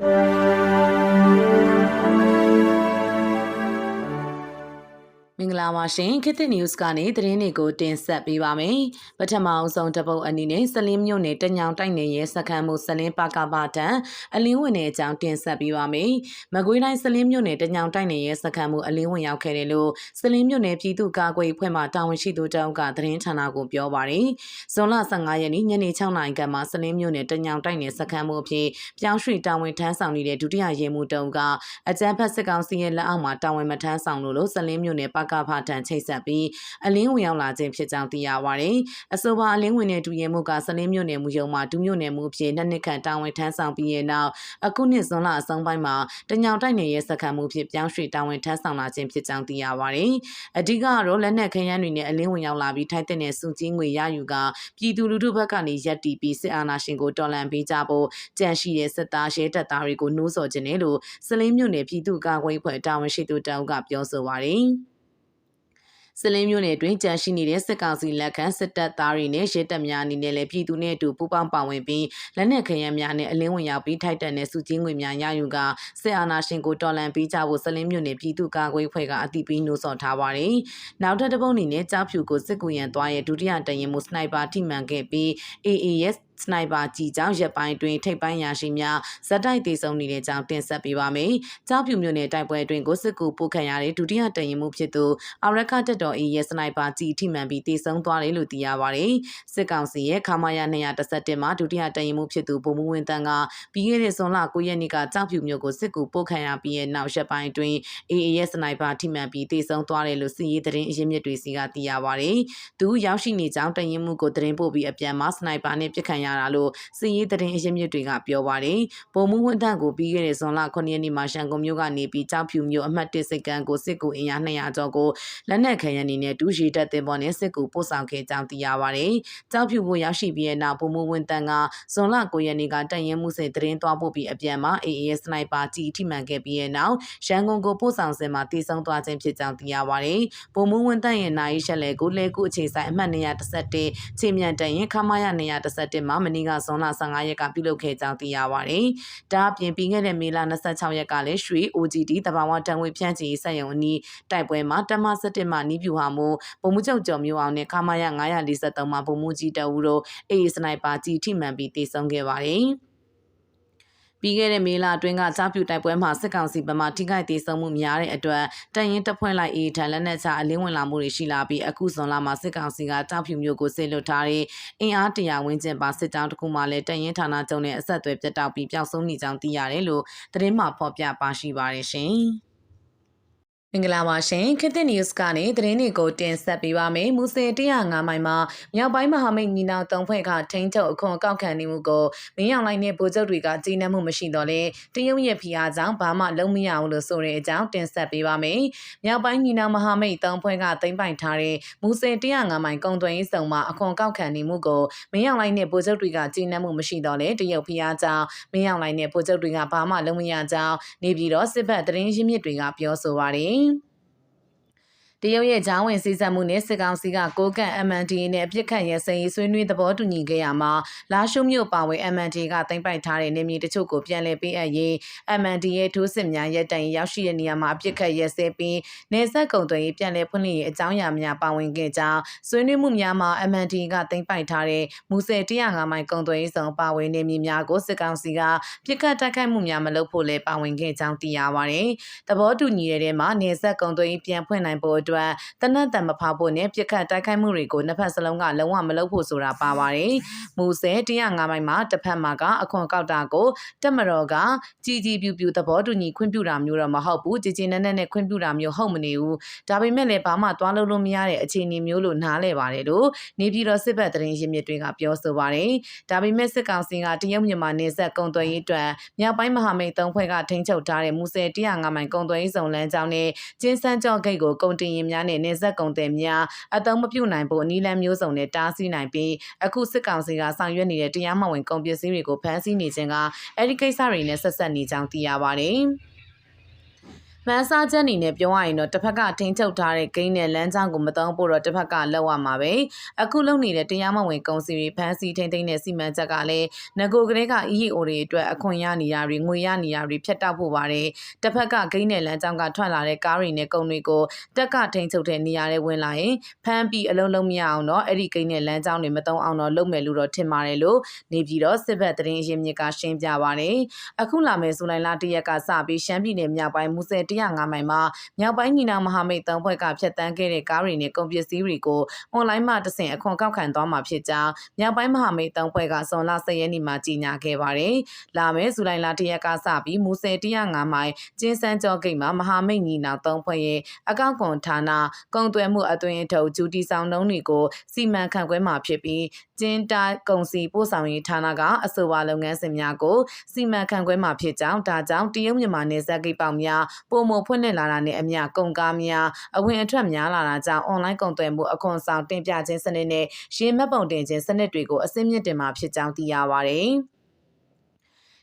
မ င်္ဂလာပါရှင်ခေတ်သစ် news ကနေသတင်းတွေကိုတင်ဆက်ပေးပါမယ်။ပထမအဆုံးတပုတ်အနေနဲ့စလင်းမြို့နယ်တညောင်တိုက်နယ်ရဲ့စခန်းမှုစလင်းပါကပါတန်အလင်းဝင်တဲ့အကြောင်းတင်ဆက်ပေးပါမယ်။မကွေးတိုင်းစလင်းမြို့နယ်တညောင်တိုက်နယ်ရဲ့စခန်းမှုအလင်းဝင်ရောက်ခဲ့တယ်လို့စလင်းမြို့နယ်ပြည်သူ့ကာကွယ်အဖွဲ့မှတာဝန်ရှိသူတအုပ်ကသတင်းဌာနကိုပြောပါရယ်။ဇွန်လ15ရက်နေ့ညနေ6နာရီခန့်မှာစလင်းမြို့နယ်တညောင်တိုက်နယ်စခန်းမှုအဖြစ်ပြောင်းရွှေ့တာဝန်ထမ်းဆောင်နေတဲ့ဒုတိယရဲမှူးတအုပ်ကအကြမ်းဖက်စစ်ကောင်စီရဲ့လက်အောက်မှာတာဝန်မထမ်းဆောင်လို့လို့စလင်းမြို့နယ်ပကဖထံချိတ်ဆက်ပြီးအလင်းဝင်ရောက်လာခြင်းဖြစ်ကြောင်းသိရပါတယ်။အဆိုပါအလင်းဝင်တဲ့ဒူရဲမှုကစလင်းမြို့နယ်မူယုံမှာဒူမြို့နယ်မှုဖြစ်နှစ်နှစ်ခန့်တာဝန်ထမ်းဆောင်ပြီးရဲ့နောက်အခုနှစ်ဇွန်လအဆုံးပိုင်းမှာတညောင်တိုက်နယ်ရဲ့စခန်းမှုဖြစ်ပြောင်းရွှေ့တာဝန်ထမ်းဆောင်လာခြင်းဖြစ်ကြောင်းသိရပါတယ်။အဓိကတော့လက်နက်ခရမ်းတွေနဲ့အလင်းဝင်ရောက်လာပြီးထိုက်တဲ့စုကြီးငွေရယူကပြည်သူလူထုဘက်ကနေရက်တီပြီးစစ်အာဏာရှင်ကိုတော်လှန်ပေးကြဖို့ကြံရှိတဲ့စစ်သားရဲတပ်သားတွေကိုနှိုးဆော်ခြင်းနဲ့လို့စလင်းမြို့နယ်ပြည်သူ့ကာကွယ်အဖွဲ့တာဝန်ရှိသူတောင်ကပြောဆိုပါတယ်။ စလင်းမျိုးနယ်တွင်ကြန့်ရှိနေတဲ့စစ်ကောင်စီလက်ခံစစ်တပ်သားတွေနဲ့ရဲတပ်များအနေနဲ့လည်းပြည်သူနဲ့အတူပူးပေါင်းပါဝင်ပြီးလက်နက်ခဲယမ်းများနဲ့အလင်းဝင်ရောက်ပြီးထိုက်တန်တဲ့စုချင်းငွေများရယူကစစ်အာဏာရှင်ကိုတော်လှန်ပေးကြဖို့စလင်းမျိုးနယ်ပြည်သူ့ကာကွယ်ဖွဲ့ကအတိပေးနှိုးဆော်ထားပါတယ်။နောက်ထပ်တစ်ပုတ်အနေနဲ့ကြောက်ဖြူကိုစစ်ကူရန်သွားရဲ့ဒုတိယတရင်မှုစနိုက်ပါထိမှန်ခဲ့ပြီး AAS စနိုက်ပါကြီးကြောင့်ရက်ပိုင်းတွင်ထိပ်ပိုင်းရာရှိများဇက်တိုက်တေဆုံးနေတဲ့ကြောင်းတင်ဆက်ပေးပါမယ်။ကြောက်ဖြူမြို့နယ်တိုက်ပွဲအတွင်းကိုစစ်ကူပို့ခံရတဲ့ဒုတိယတရင်မှုဖြစ်သူအရကတက်တော်အေးရဲ့စနိုက်ပါကြီးထိမှန်ပြီးတေဆုံးသွားတယ်လို့သိရပါတယ်။စစ်ကောင်စီရဲ့ခမာယာ211မှာဒုတိယတရင်မှုဖြစ်သူဗိုလ်မှူးဝင်းတန်းကပြီးခဲ့တဲ့ဇွန်လ9ရက်နေ့ကကြောက်ဖြူမြို့ကိုစစ်ကူပို့ခံရပြီးရဲ့နောက်ရက်ပိုင်းတွင်အေးရဲ့စနိုက်ပါထိမှန်ပြီးတေဆုံးသွားတယ်လို့စစ်ရေးသတင်းအရင်းမြစ်တွေစီကသိရပါတယ်။သူရောက်ရှိနေကြောင်းတရင်မှုကိုသတင်းပို့ပြီးအပြန်မှာစနိုက်ပါနဲ့ပြစ်ခံရတာလို့စီရေးသတင်းအရင်းမြစ်တွေကပြောပါတယ်။ပုံမှုဝန်ထမ်းကိုပြီးခဲ့တဲ့ဇွန်လ9ရက်နေ့မှာရှန်ကုန်မြို့ကနေပြီးကြောက်ဖြူမြို့အမှတ်1စိတ်ကန်းကိုစစ်ကူအင်အား200ကျော်ကိုလက်နက်ခဲယမ်းနေနဲ့တူရှိတက်တဲ့ပေါ်နဲ့စစ်ကူပို့ဆောင်ခဲ့ကြောင်းသိရပါတယ်။ကြောက်ဖြူကိုရောက်ရှိပြီးတဲ့နောက်ပုံမှုဝန်ထမ်းကဇွန်လ9ရက်နေ့ကတန်ရင်မှုစိတ်သတင်းသွားပို့ပြီးအပြန်မှာ AAS စနိုက်ပါကြီးထိမှန်ခဲ့ပြီးတဲ့နောက်ရန်ကုန်ကိုပို့ဆောင်စင်မှာတည်ဆုံသွားခြင်းဖြစ်ကြောင်းသိရပါတယ်။ပုံမှုဝန်ထမ်းရဲ့နိုင်ရှက်လေကိုလဲကုအခြေဆိုင်အမှတ်211ချိန်မြန်တန်ရင်ခမာရ211မှာမနီကဇွန်လ15ရက်ကပြုလုပ်ခဲ့ကြောင်းသိရပါတယ်။ဒါအပြင်ပြီးခဲ့တဲ့မေလ26ရက်ကလည်းရွှေ OGD တဘာဝတံငွေဖြန့်ချီစက်ရုံအနီးတိုက်ပွဲမှာတမ17မှနီးပြူဟာမှုဗိုလ်မှူးချုပ်ကျော်မျိုးအောင်နဲ့ခမာရ943မှာဗိုလ်မှူးကြီးတအူတို့အေးစနိုက်ပါကြီးထိမှန်ပြီးတေဆုံးခဲ့ပါတယ်။ ပြီးခဲ့တဲ့မေလအတွင်းကကြားပြူတိုက်ပွဲမှာစစ်ကောင်စီဗမာထိခိုက်သေးဆုံးမှုများတဲ့အတွက်တန်ရင်တပ်ဖွဲ့လိုက်အေးထန်လက်နက်ချအလင်းဝင်လာမှုတွေရှိလာပြီးအခုဇွန်လမှာစစ်ကောင်စီကကြားပြူမျိုးကိုစစ်လွတ်ထားတဲ့အင်အားတရာဝန်းကျင်ပါစစ်ကြောင်းတစ်ခုမှလည်းတန်ရင်ဌာနချုပ်နဲ့အဆက်အသွယ်ပြတ်တောက်ပြီးပျောက်ဆုံးနေကြောင်းသိရတယ်လို့သတင်းမှဖော်ပြပါရှိပါတယ်ရှင်။ မင်္ဂလာပါရှင်ခေတ်သစ် news ကနေသတင်းတွေကိုတင်ဆက်ပေးပါမယ်။မူဆယ်105မိုင်မှာမြောက်ပိုင်းမဟာမိတ်ညီနောင်သုံးဖွဲ့ကထိန်းချုပ်အခွန်အကောက်ခံနေမှုကိုမင်းအောင်လိုင်းနဲ့ဗိုလ်ချုပ်တွေကကြီးနှံမှုမရှိတော့လဲတရုတ်ရဲ့ဖိအားကြောင့်ဘာမှလုံးမရဘူးလို့ဆိုတဲ့အကြောင်းတင်ဆက်ပေးပါမယ်။မြောက်ပိုင်းညီနောင်မဟာမိတ်သုံးဖွဲ့ကသိမ်းပိုက်ထားတဲ့မူဆယ်105မိုင်ကုံသွင်းရေးဆောင်မှာအခွန်ကောက်ခံနေမှုကိုမင်းအောင်လိုင်းနဲ့ဗိုလ်ချုပ်တွေကကြီးနှံမှုမရှိတော့လဲတရုတ်ဖိအားကြောင့်မင်းအောင်လိုင်းနဲ့ဗိုလ်ချုပ်တွေကဘာမှလုံးမရကြောင်းနေပြည်တော်စစ်ဘက်သတင်းရင်းမြစ်တွေကပြောဆိုပါတယ် morning. တရုတ်ရဲ့ဂျောင်းဝင်စည်းစပ်မှုနဲ့စစ်ကောင်စီကကိုကန့် MNDA နဲ့အပြစ်ခတ်ရစရေးဆွေးနွေးသဘောတူညီခဲ့ရမှာလာရှုမြို့ပါဝင် MNDA ကတင်ပိုက်ထားတဲ့နေမြေတချို့ကိုပြန်လည်ပေးအပ်ရေး MNDA ရဲ့ထိုးစစ်များရပ်တန့်ရောက်ရှိတဲ့နေရာမှာအပြစ်ခတ်ရစဲပြီးနေဆက်ကုံသွင်းရေးပြန်လည်ဖွင့်လှစ်ရေးအကြောင်းအရာများပါဝင်ခဲ့ကြောင်းဆွေးနွေးမှုများမှာ MNDA ကတင်ပိုက်ထားတဲ့မူဆယ်105မိုင်ကုံသွင်းရေးဆောင်ပါဝင်နေမြေများကိုစစ်ကောင်စီကပြစ်ခတ်တိုက်ခိုက်မှုများမလုပ်ဖို့လည်းပါဝင်ခဲ့ကြောင်းသိရပါတယ်။သဘောတူညီတဲ့ထဲမှာနေဆက်ကုံသွင်းရေးပြန်ဖွင့်နိုင်ဖို့အတွက်အတွက်တနတ်တံမဖောက်ဖို့နဲ့ပြစ်ခတ်တိုက်ခိုက်မှုတွေကိုနှစ်ဖက်စလုံးကလုံးဝမလုပ်ဖို့ဆိုတာပါပါတယ်။မူဆဲ105မိုင်မှာတစ်ဖက်မှာကအခွန်ကောက်တာကိုတက်မတော်ကကြီးကြီးပြူပြူသဘောတူညီခွင့်ပြုတာမျိုးတော့မဟုတ်ဘူး။ကြီးကြီးနက်နက်နဲ့ခွင့်ပြုတာမျိုးဟုတ်မနေဘူး။ဒါပေမဲ့လည်းဘာမှသွားလို့လို့မရတဲ့အခြေအနေမျိုးလို့နားလဲပါတယ်လို့နေပြည်တော်စစ်ဘက်သတင်းရင်းမြစ်တွေကပြောဆိုပါတယ်။ဒါပေမဲ့စစ်ကောင်စီကတရုတ်မြန်မာနေဆက်ကုံသွယ်ရေးအတွက်မြောက်ပိုင်းမဟာမိတ်သုံးဖွဲ့ကထိန်းချုပ်ထားတဲ့မူဆယ်105မိုင်ကုံသွယ်ရေးစုံလမ်းကြောင်းနဲ့ကျင်းစန်းကျော့ဂိတ်ကိုကုံတင်ရင်များနဲ့နေဆက်ကုန်သည်များအသုံးမပြုနိုင်ဖို့အနည်းလမ်းမျိုးစုံနဲ့တားဆီးနိုင်ပြီးအခုစစ်ကောင်စီကဆောင်ရွက်နေတဲ့တရားမဝင်ကုန်ပစ္စည်းတွေကိုဖမ်းဆီးနေခြင်းကအဲဒီကိစ္စတွေနဲ့ဆက်ဆက်နေကြောင်းသိရပါတယ်။ မမှန်းစားချက်အနေနဲ့ပြောရရင်တော့တစ်ဖက်ကထိန်းချုပ်ထားတဲ့ဂိမ်းနဲ့လမ်းကြောင်းကိုမတုံးဖို့တော့တစ်ဖက်ကလောက်ရမှာပဲအခုလုံနေတဲ့တရားမဝင်ကုန်စည်တွေဖမ်းဆီးထိန်းသိမ်းတဲ့စီမံချက်ကလည်းငကိုကလေးက EEO တွေအတွက်အခွင့်ရနေရတွေငွေရနေရတွေဖြတ်တောက်ဖို့ပါတယ်တစ်ဖက်ကဂိမ်းနဲ့လမ်းကြောင်းကထွက်လာတဲ့ကားတွေနဲ့ကုန်တွေကိုတက်ကထိန်းချုပ်တဲ့နေရာတွေဝင်လာရင်ဖမ်းပြီးအလုံးလုံးမရအောင်တော့အဲ့ဒီဂိမ်းနဲ့လမ်းကြောင်းတွေမတုံးအောင်တော့လုပ်မယ်လို့တော့ထင်ပါတယ်လို့နေပြည်တော်စစ်ဘက်သတင်းရင်းမြစ်ကရှင်းပြပါတယ်အခုလာမယ့်ဇူလိုင်လ၁ရက်ကစပြီးရှမ်းပြည်နယ်မြောက်ပိုင်းမူဆယ်105မိုင်မှာမြောက်ပိုင်းညီနောင်မဟာမိတ်သုံးဖွဲ့ကဖျက်ဆီးခဲ့တဲ့ကားတွေနဲ့ကုန်ပစ္စည်းတွေကိုအွန်လိုင်းမှာတဆင့်အခွန်ကောက်ခံသွားမှာဖြစ်ကြောင်းမြောက်ပိုင်းမဟာမိတ်သုံးဖွဲ့ကဇွန်လ10ရက်နေ့မှာကြေညာခဲ့ပါတယ်။လာမယ့်ဇူလိုင်လ1ရက်ကစပြီးမူဆယ်105မိုင်ကျင်းစန်းကျော်ဂိတ်မှာမဟာမိတ်ညီနောင်သုံးဖွဲ့ရဲ့အကောက်ခွန်ဌာနကုန်သွယ်မှုအသွင်အထုပ်ဂျူတီဆောင်နှုံးတွေကိုစီမံခန့်ခွဲမှာဖြစ်ပြီးကျင်းတာကုန်စည်ပို့ဆောင်ရေးဌာနကအဆိုပါလုပ်ငန်းစဉ်များကိုစီမံခန့်ခွဲမှာဖြစ်ကြောင်းဒါကြောင့်တရုတ်မြန်မာနယ်စပ်ဂိတ်ပေါက်များပုံမဖွင့်လှစ်လာတာနဲ့အမျှကုန်ကားများအဝင်အထွက်များလာတာကြောင့်အွန်လိုင်းကုန်သွယ်မှုအခွန်ဆောင်တင်ပြခြင်းစနစ်နဲ့ရင်းမှတ်ပုံတင်ခြင်းစနစ်တွေကိုအစင်းမြင့်တင်မှာဖြစ်ကြောင်းသိရပါတယ်။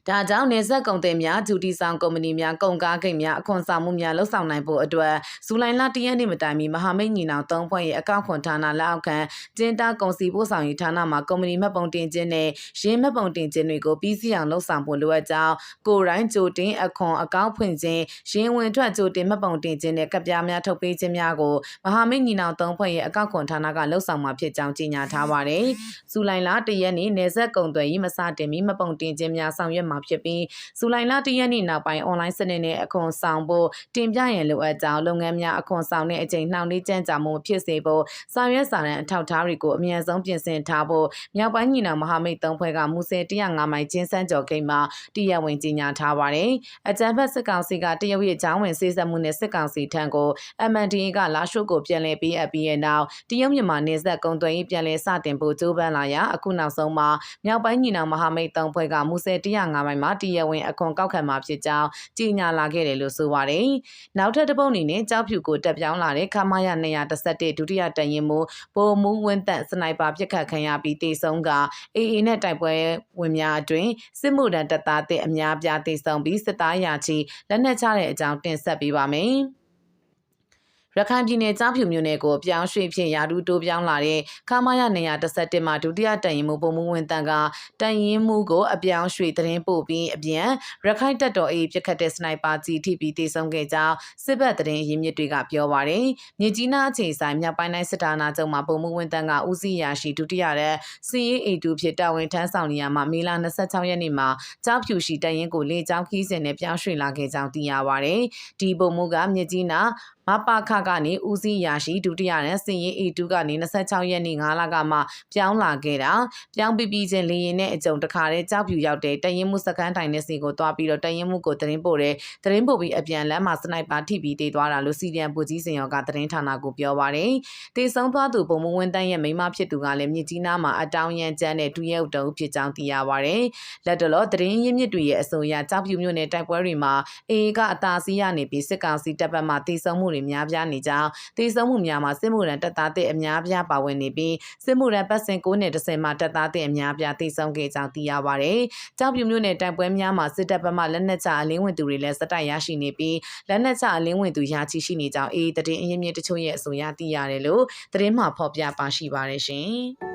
ဒါကြောင့်နေဆက်ကုန်သည်များဂျူတီဆောင်ကုမ္ပဏီများကုန်ကားဂိတ်များအခွန်ဆောင်မှုများလှုပ်ဆောင်နိုင်ဖို့အတွက်ဇူလိုင်လ၁ရက်နေ့မတိုင်မီမဟာမိတ်ညီနောင်၃ဖွဲ့ရဲ့အကောက်ခွန်ဌာနလက်အောက်ခံကျင်းတာကုန်စည်ပို့ဆောင်ရေးဌာနမှာကုမ္ပဏီမှတ်ပုံတင်ခြင်းနဲ့ရင်းမှတ်ပုံတင်ခြင်းတွေကိုပြီးစီးအောင်လှုပ်ဆောင်ဖို့လိုအပ်ကြောင်းကိုရိုင်းဂျိုတင်အခွန်အကောက်ဖွင့်ခြင်းရင်းဝင်ထွက်ဂျိုတင်မှတ်ပုံတင်ခြင်းနဲ့ကပ်ပြားများထုတ်ပေးခြင်းများကိုမဟာမိတ်ညီနောင်၃ဖွဲ့ရဲ့အကောက်ခွန်ဌာနကလှုပ်ဆောင်မှာဖြစ်ကြောင်းကြေညာထားပါတယ်။ဇူလိုင်လ၁ရက်နေ့နေဆက်ကုန်သွယ်ရေးမစတင်မီမှတ်ပုံတင်ခြင်းများဆောင်ရွက်မှာဖြစ်ပြီးဇူလိုင်လ၁ရက်နေ့နောက်ပိုင်းအွန်လိုင်းစနစ်နဲ့အခွန်ဆောင်ဖို့တင်ပြရန်လိုအပ်ကြောင်းလုပ်ငန်းများအခွန်ဆောင်တဲ့အချိန်နှောင့်နှေးကြမ်းကြာမှုဖြစ်စေဖို့စာရွက်စာတမ်းအထောက်အထားတွေကိုအမြန်ဆုံးပြင်ဆင်ထားဖို့မြောက်ပိုင်းညီနောင်မဟာမိတ်သုံးဖွဲ့ကမူဆယ်105မိုင်ကျင်းစန်းကျော်ဂိတ်မှာတရားဝင်ကြီးညာထားပါတယ်။အကြံဖက်စစ်ကောင်စီကတရုတ်ရဲ့ချောင်းဝင်စေစပ်မှုနဲ့စစ်ကောင်စီထံကို MNDA ကလာရှို့ကိုပြန်လည်ပေးအပ်ပြီးတဲ့နောက်တရုတ်မြန်မာနေဆက်ကုံသွင်းရေးပြန်လည်စတင်ဖို့ကြိုးပမ်းလာရာအခုနောက်ဆုံးမှာမြောက်ပိုင်းညီနောင်မဟာမိတ်သုံးဖွဲ့ကမူဆယ်105မိုင်မှာတရားဝင်အခွန်ကောက်ခံမှာဖြစ်ကြောင်းကြေညာလာခဲ့တယ်လို့ဆိုပါတယ်။နောက်ထပ်တစ်ပုတ်အနေနဲ့ကြောက်ဖြူကိုတက်ပြောင်းလာတဲ့ခမာယ211ဒုတိယတရင်မိုးဘိုမူးဝင်းသက်စနိုက်ပါပြစ်ခတ်ခံရပြီးတေဆုံးကအေအေနဲ့တိုက်ပွဲဝင်များအတွင်စစ်မှုထမ်းတပ်သားတဲ့အများပြားတေဆုံးပြီးစစ်သားရာချီလက်နက်ချတဲ့အကြောင်းတင်ဆက်ပေးပါမယ်။ ရခိုင်ပြည်နယ်ကြားဖြူမြို့နယ်ကိုပြောင်းရွှေ့ဖြင့်ယာဒူတိုးပြောင်းလာတဲ့ခမာယ131မှာဒုတိယတန်ရင်မှုပုံမှုဝင်တန်ကတန်ရင်မှုကိုအပြောင်းရွှေ့သတင်းပို့ပြီးအပြန်ရခိုင်တပ်တော်အေးပြစ်ခတ်တဲ့စနိုက်ပါကြီးထိပြီးတေဆုံးခဲ့ကြောင်းစစ်ဘက်သတင်းရင်းမြစ်တွေကပြောပါတယ်။မြစ်ကြီးနားအခြေဆိုင်မြောက်ပိုင်းတိုင်းစစ်ဌာနချုပ်မှာပုံမှုဝင်တန်ကဦးစီးရာရှိဒုတိယတဲ့စီအေးအေတူဖြစ်တာဝန်ထမ်းဆောင်နေရမှာမေလ26ရက်နေ့မှာကြားဖြူရှိတန်ရင်ကိုလေကြောင်းခီးစဉ်နဲ့ပြောင်းရွှေ့လာခဲ့ကြောင်းသိရပါတယ်။ဒီပုံမှုကမြစ်ကြီးနားမပခကနေဦးစီးရာရှိဒုတိယနဲ့စင်ရင် A2 ကနေ26ရက်နေ့9လကမှပြောင်းလာခဲ့တာပြောင်းပြီးပြီးချင်းလေရင်နဲ့အကြုံတခါတည်းကြောက်ပြူရောက်တဲ့တရင်မှုစကန်းတိုင်တဲ့စီကိုတွားပြီးတော့တရင်မှုကိုသတင်းပို့တယ်သတင်းပို့ပြီးအပြန်လမ်းမှာစနိုက်ပါထိပြီးတေးသွားတာလို့စီဒီအန်ပူကြီးစင်ရောကသတင်းဌာနကိုပြောပါတယ်တေဆုံးသွားသူပုံမဝင်းတန်းရဲ့မိမဖြစ်သူကလည်းမြစ်ကြီးနားမှာအတောင်ရန်ကျန်းတဲ့ဒူရဲတုံဖြစ်ကြောင်းသိရပါတယ်လက်တလောသတင်းရင်းမြစ်တွေရဲ့အဆိုအရကြောက်ပြူမြို့နယ်တိုက်ပွဲတွေမှာအေအေကအသာစီးရနေပြီးစစ်ကောင်စီတပ်ပတ်မှတေဆုံးမှုတွေများပြားနေကြောင်းတေဆုံးမှုများမှာစစ်မှုရန်တပ်သားတဲ့အများပြားပါဝင်နေပြီးစစ်မှုရန်ပတ်စင်9နဲ့10မှာတပ်သားတဲ့အများပြားတေဆုံးခဲ့ကြောင်းသိရပါတယ်။ကြောက်ပြူမြို့နယ်တိုက်ပွဲများမှာစစ်တပ်ဘက်မှလက်နက်ချအလင်းဝင်သူတွေလည်းစတိုက်ရရှိနေပြီးလက်နက်ချအလင်းဝင်သူရာချီရှိနေကြောင်းအေးတည်င်းအရင်မြင့်တချို့ရဲ့အဆိုအရသိရတယ်လို့သတင်းမှဖော်ပြပါရှိပါတယ်ရှင်။